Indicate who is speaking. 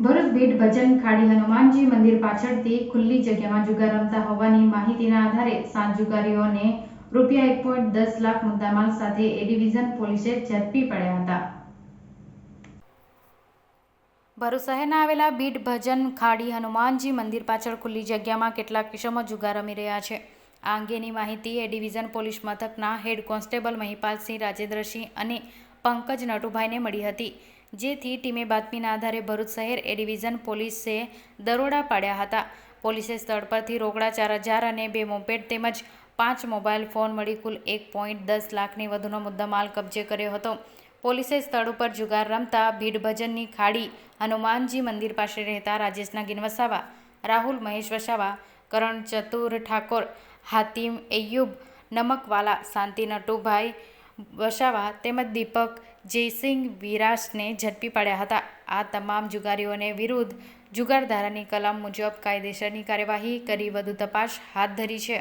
Speaker 1: ભરૂચ ભીડ ભજન ખાડી હનુમાનજી મંદિર પાછળથી ખુલ્લી જગ્યામાં જુગાર રમતા હોવાની માહિતીના આધારે સાત જુગારીઓને રૂપિયા એક પોઈન્ટ દસ લાખ મુદ્દામાલ સાથે એ ડિવિઝન પોલીસે ઝડપી પડ્યા હતા. ભરૂચ શહેરના આવેલા બીટ ભજન ખાડી હનુમાનજી મંદિર પાછળ ખુલ્લી જગ્યામાં કેટલાક કિશમો જુગાર રમી રહ્યા છે. આ અંગેની માહિતી એ ડિવિઝન પોલીસ મથકના હેડ કોન્સ્ટેબલ મહિપાલસિંહ રાજેન્દ્રસિંહ અને પંકજ નટુભાઈને મળી હતી. જેથી ટીમે બાતમીના આધારે ભરૂચ શહેર એ ડિવિઝન પોલીસે દરોડા પાડ્યા હતા. પોલીસે સ્થળ પરથી રોકડા ચાર હજાર અને બે મોપેડ તેમજ પાંચ મોબાઈલ ફોન મળી કુલ એક પોઈન્ટ દસ લાખની વધુનો મુદ્દામાલ કબજે કર્યો હતો. પોલીસે સ્થળ ઉપર જુગાર રમતા ભીડભજનની ખાડી, હનુમાનજી મંદિર પાસે રહેતા રાજેશના ગિન વસાવા રાહુલ મહેશ વસાવા, કરણ ચતુર ઠાકોર હાતિમ એયુબ, નમકવાલા શાંતિ નટુભાઈ વસાવા તેમજ દીપક, જયસિંહ વિરાસને ઝડપી પાડ્યા હતા. આ તમામ જુગારીઓને વિરુદ્ધ જુગારધારાની કલમ મુજબ કાયદેસરની કાર્યવાહી કરી વધુ તપાસ હાથ ધરી છે.